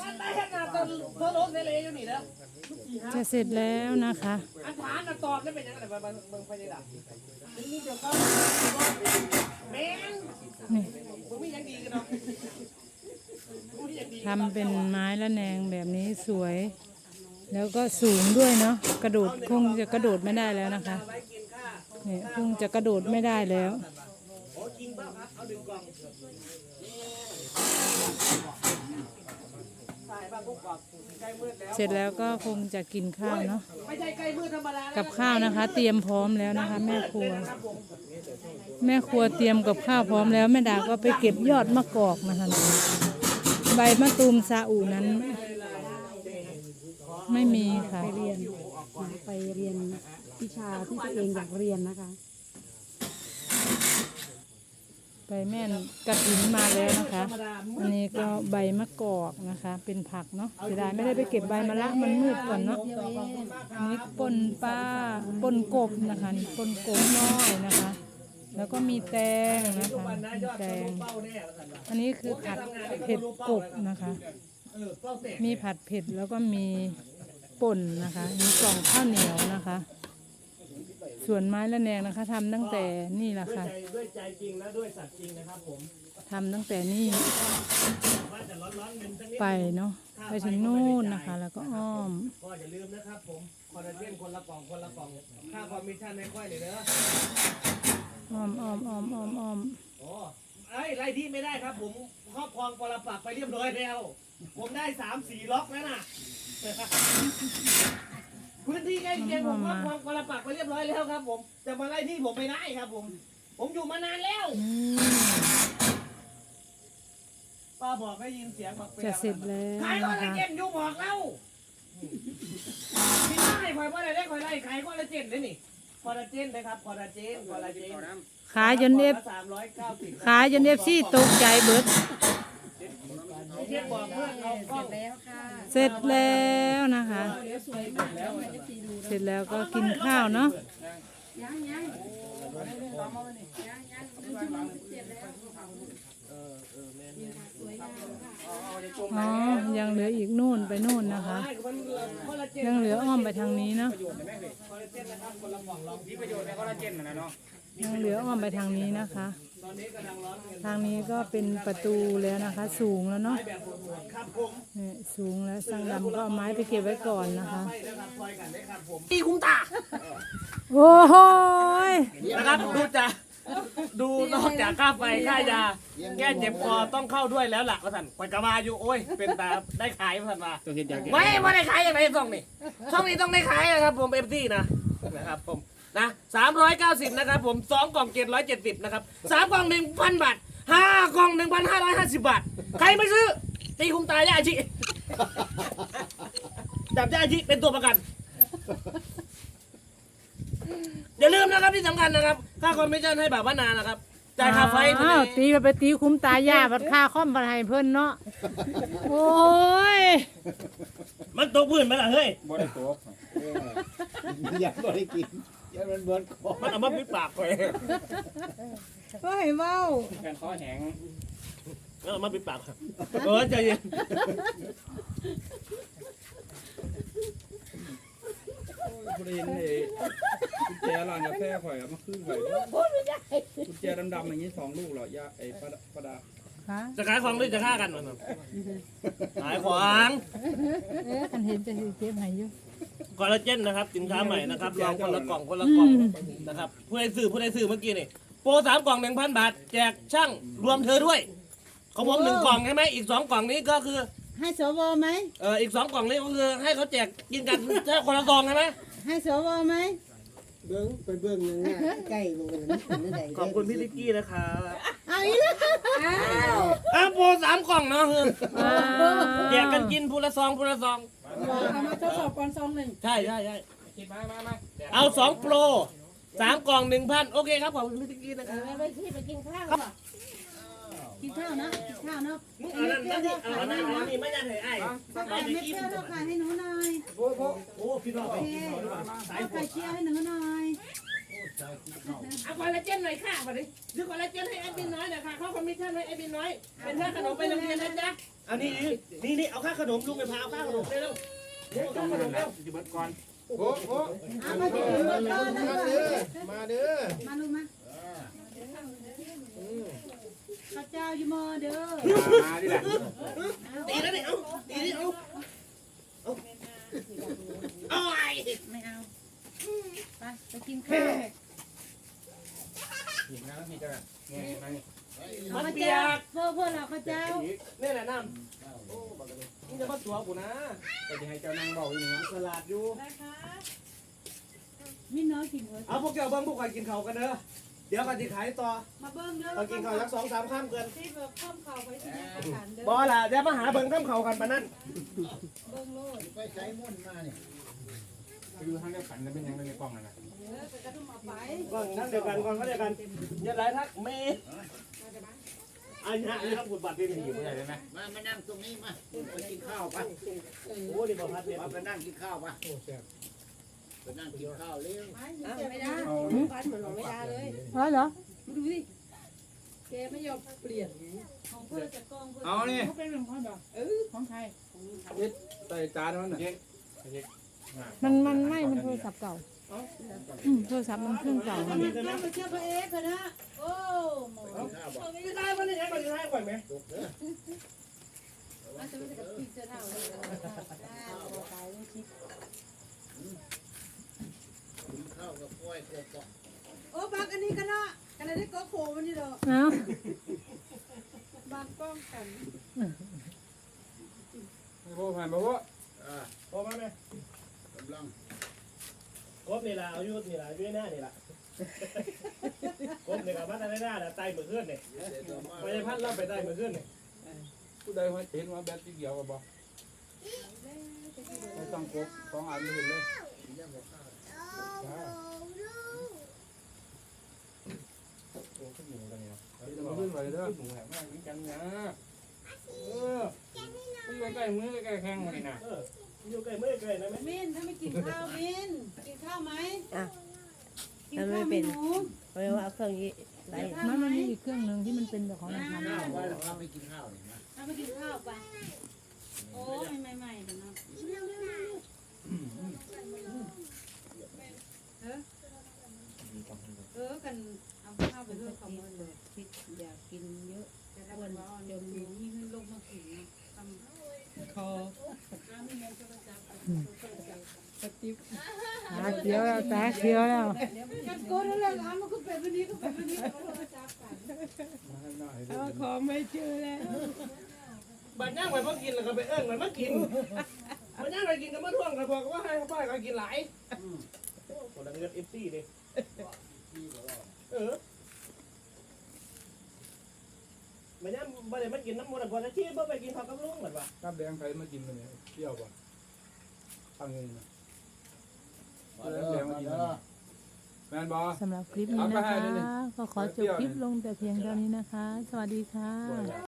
มันได้ขนาดตัวตัวโลเซเลอยู่นี่นะจะเสร็จแล้วนะคะ อันฐานน่ะตอบได้เป็นยังไงบ้างเบิ่งไปยังไงนี่เดี๋ยวก็แม่งนี่มึงไม่ยังดีกันเนาะมึงไม่ยังดีทำเป็นไม้ละแนงแบบนี้สวย แล้วก็สูงด้วยเนาะกระโดดคงจะกระโดดไม่ได้แล้วนะคะเนี่ยคงจะกระโดดไม่ได้แล้ว โอ้จริงเปล่าครับเอาดึงกล่องถ่ายบ้างพวกกล่องใกล้มืดแล้ว เสร็จแล้วก็คงจะกินข้าวเนาะไม่ใช่ใกล้มืดธรรมดานะกับข้าวนะคะ เตรียมพร้อมแล้วนะคะ แม่ครัว แม่ครัวเตรียมกับข้าวพร้อมแล้วแม่ดาก็ไปเก็บยอดมะกอกมาทันทีใบมะตูมซาอูนั้น ไม่มีค่ะ ไปเรียนไปเรียนวิชาที่ตัวเองอยากเรียนนะคะ ใบแม่นกระถินมาแล้วนะคะ อันนี้ก็ใบมะกอกนะคะ เป็นผักเนาะเสียดายไม่ได้ไปเก็บใบมะละมันมืดก่อนเนาะอันนี้ปนปลาปนกบนะคะนี่ปนกบน้อยนะคะ แล้วก็มีแตงนะคะมีแตงอันนี้คือผัดเผ็ดกบนะคะ มีผัดเผ็ดแล้วก็มีป่นนะคะ มีกล่องข้าวเหนียวนะคะ ส่วนไม้ละแนงนะคะทำตั้งแต่นี่แหละด้วยค่ะใจด้วยใจจริงและด้วยสัตว์จริงนะครับผมทำตั้งแต่นี่ว่าจะร้อนๆเงินสักนิดไปเนาะไปถึงนู่นนะคะ แล้วก็อ้อม ก็อย่าลืมนะครับผมคอลลาเจนคนละกล่องคนละกล่องค่าคอมมิชชั่นให้ค่อยเลยเด้ออ้อมอ้อมอ้อมอ้อมอ้อมโอ้ไอ้ยไล่ที่ไม่ได้ครับ ผมครอบครองปรปักษ์ไปเรียบร้อยแล้ว ผมได้สามสี่ล็อกแล้วน่ะ พื้นที่ใกล้เคียงผมครอบครองปรปักษ์ไปเรียบร้อยแล้วครับ ผมจะมาไล่ที่ผมไม่ได้ครับ ผม ผมอยู่มานานแล้วนี่ป้าบอกได้ยินเสียงบอกจะเสร็จแล้วขายก็นะละคะเจนอยู่บอกเราพี่ได้คอยว่าอะไรได้คอยไล่ขายก็ละเจนเลยนี่คอลลาเจนนะครับคอลลาเจนคอลลาเจนขายจนเอฟสามร้อยเก้าสิบขายจนเอฟซีตกใจเบิด เสร็จแล้วนะคะ เสร็จแล้วก็กินข้าวเนาะอ๋อ ยังเหลืออีกนู่นไปนู่นนะคะ ยังเหลืออ้อมไปทางนี้เนาะยังเหลืออ้อมไปทางนี้นะคะ ตอนนี้กำลังร้อนเงินทางนี้ก็เป็นประตูแล้วนะคะ สูงแล้วเนาะแบบปวดๆครับผมเนี่ยสูงแล้วสั่งดำก็เอาไม้ไปเก็บไว้ก่อนนะคะไม่นะครับคอยกันได้ครับผมตีคุ้มตาโอ้โหยนะครับดูจะดูนอกจากค่าไฟค่ายา แก้เจ็บคอต้องเข้าด้วยแล้วล่ะว่าสันปกมาอยู่โอ้ย เป็นตาได้ขายว่าสันมาต้องเห็นอย่างไม่ไม่ได้ขายอย่างไรช่องนี้ช่องนี้ต้องได้ขายนะครับผมเอฟซีนะนะครับผม นะสามร้อยเก้าสิบนะครับผมสองกล่องเจ็ดร้อยเจ็ดสิบนะครับสามกล่องหนึ่งพันบาทห้ากล่องหนึ่งพันห้าร้อยห้าสิบบาท ใครไม่ซื้อ ตีคุมตายย่าอาชิจับย่าอาชิเป็นตัวประกัน อย่าลืมนะครับที่สำคัญนะครับ ค่าคอมมิชชั่นให้แบบว่านานนะครับจ่ายค่าไฟอ้าวตีไปตีคุ้มตายาบัดค่าข้อมบัดให้เพิ่นเนาะโอ้ยมันตกพื้นไหมล่ะเฮ้ย บ่ได้ตัวอยากบ่ได้กิน อยากมันเบิร์นคอมันเอามาปิดปากไปก็ให้เว้าการข้อแหงเอามาปิดปากเออใจเย็นบริเวณไอ้กุญแจร้านกาแฟข่อยเอามาคืนข่อยกุญแจดำๆอย่างนี้สองลูกเหรอยาไอ้ประดาประดาค่ะจะขายของหรือจะฆ่ากันมันขายของ เอ๊ะคันเห็นจะสิเก็บให้อยู่ คอลลาเจนนะครับสินค้าใหม่นะครับลองคนละกล่องคนละกล่องนะครับผู้ใดซื้อผู้ใดซื้อเมื่อกี้นี่โปรสามกล่องหนึ่งพันบาท แจกช่างรวมเธอด้วยของผมหนึ่งกล่องใช่ไหมอีกสองกล่องนี้ก็คือให้สวไหมเอออีกสองกล่องนี้ก็คือให้เขาแจกกินกันแค่คนละซองใช่ไหมให้สวไหม เบิ้งไปเบิ้งหนึงน่ะใกล้ลงกันแล้วมันเป็นได้ขอบคุณพี่ลิกกี้นะครับเอาอีกแล้วอ้าวอะโปรสามกล่องเนาะคืออ้าวแจกกันกินผู้ละซองผู้ละซองเอามาทดสอบก่อนซองหนึ่งใช่ใช่ใช่คิดมามามาเอาสองโปรสามกล่องหนึ่งพันโอเคครับขอบคุณพี่ลิกกี้นะครับไปที่ไปกินข้าวป่ะ กินข้าวนะกินข้าวเนาะมึงเอานั่นนั่นนี่เอาอันนั้นเอาอันนี้ไม่ได้เลยไอ้ข้าวไข่เม็ดเปรี้ยวเท่าไข่ให้หนูหน่อยโอ้พี่น้องโอเคข้าวไข่เจียวให้หนูหน่อยชายกินข้าวเอาคอลลาเจนหน่อยค่ะมาดิซื้อคอลลาเจนให้แอดมินน้อยหน่อยค่ะเขาคอมมิชชั่นให้แอดมินน้อย เป็นค่าขนมไปโรงเรียนนะจ๊ะอันนี้นี่นี่เอาค่าขนมลุงไปพาเอาค่าขนมเร็วเร็วเอาค่าขนมเร็วจิบดก่อนโอ้โหเอามาถึงรถก่อนนะมาเด้อมาเด้อมาลูกมา ข้าเจ้าอยู่มอเด้อมาดิแหละตีแล้วนี่เอาตีนี่เอาเอาเอาไอ้ไม่เอาไปไปกินข้าวหินนะมีกันไงมามันข้าเปียเจ้ากเพื่อเพื่อเราข้าเจ้านี่แหละน้ำนี่จะมาตัวกูนะก็จะให้เจ้านั่งบอกอยู่นี่สลัดอยู่พี่น้อยกินเถอเอาพวกเจ้าเบิ้งพวกใครกินข้าวกันเด้อ เดี๋ยวกันจะขายต่อมาเบิ้งเด้อเรากินข้าวสักสองสามข้ามเกินที่แบบข้ามข่าวไปที่นี่อาหารเด้บออล่ะเดี๋ยวมาหาเบิ้งข้ามข้าวกันปะนั่นเบิ้งโลดไปใช้มุ่นมาเนี่ยดูทางเดียวกันจะเป็นยังไงในกล้องนั่นนะเออไปกระทุ่มเอาไปก่อนนั่งเดียวกันก่อนก็เดียวกันอย่าไรทักเมย์อันนี้อันนี้ครับคุณบัตรที่นี่อยู่เข้าใจได้ไหมมามานั่งตรงนี้มาไปกินข้าวปะโอ้ดีบอพัดเนี่ยมาไปนั่งกินข้าวปะไป นั่งกินข้าวเร็วไม่ได้ฟันเหมือนของไม่ได้เลยอ๋อเหรอดูดิแกไม่ยอมเปลี่ยนของเพื่อจะกล้องเพื่อเอานี่เขาเป็นของใครบ่เออของใครใส่จานมันน่ะมันมันไม่มันโทรศัพท์เก่าอืมโทรศัพท์มันเครื่องเก่าทำไมกล้องไปเชื่อพระเอกนะโอ้หมอกินข้าวปะไม่ได้มาเลยไงมันจะให้ก่อนไหมตกเด้ออาจจะไม่ได้กับปีเสื้อเท่าเลยตายเลยชิ กินข้าวกับกล้วยกบปะโอ้บักอันนี้ก็นะกันได้ก็โคมันนี่ดอกเอ้าบางกล้องกันพ่อผ่านมาพ่ออ่าพอมาไหมกำลังกบนี่ละอายุนี่ละอายุหน้านี่ละกบนี่ละพัดอะไรหน้าละไตเหมือนเพื่อนเนี่ยเดี๋ยวเดี๋ยวมาไม่ใช่พัดเราไปไตเหมือนเพื่อนเนี่ยผู้ใดเห็นว่าแบตที่เดียวกับบอกไม่ต้องกบสองอันไม่เห็นเลยเรื่องกับข้าว โอ้ขึ้นหมูกันเนี่ยขึ้นไปเด้อหมูแหงมากนี่กันนะเออขึ้นใกล้มือใกล้แข้งนี่นะอยู่ใกล้มือใกล้นะไหมมินถ้าไม่กินข้าวมินกินข้าวไหมอะกินข้าวไม่หนูเพราะว่าเอาเครื่องนี้ไล่มันมันมีอีกเครื่องหนึ่งที่มันเป็นแบบของเราทำข้าวว่าเราไม่กินข้าวเลยนะถ้าไม่กินข้าวไปโอ้ยไม่ไม่เดี๋ยวนะเออกันเอาข้าวไปด้วยของมันเลยพิษอยากกินเยอะจะได้วันว่าเดี๋ยวมีนี่ลงมากินนะทำคอข้าวไม่แม่ก็จะจับตาเขียวแล้วตาเขียวแล้วกันโกนแล้วร้านมันก็เป็นแบบนี้ก็เป็นแบบนี้ก็จะจับกันเอาขอไม่เจอแล้วบัดย่างไปพอกินแล้วก็ไปเอิ้งมันมากินบัดย่างไปกินก็มาท่วงกันบอกว่าให้เขาไปก็กินหลายคนละเงินเอฟซีดิ เออบัดย่างบัดเดี๋ยวมากินน้ำมันก่อนนะที่บ่ไปกินข้าวกับลุงเหมือนว่ากับแดงใครมากินกันเนี่ยเที่ยวป่ะทำเงินนะมาเด้อมาเด้อแมนบอ สำหรับคลิปนี้นะคะ ก็ขอจบคลิปลงแต่เพียงเท่านี้นะคะ สวัสดีค่ะ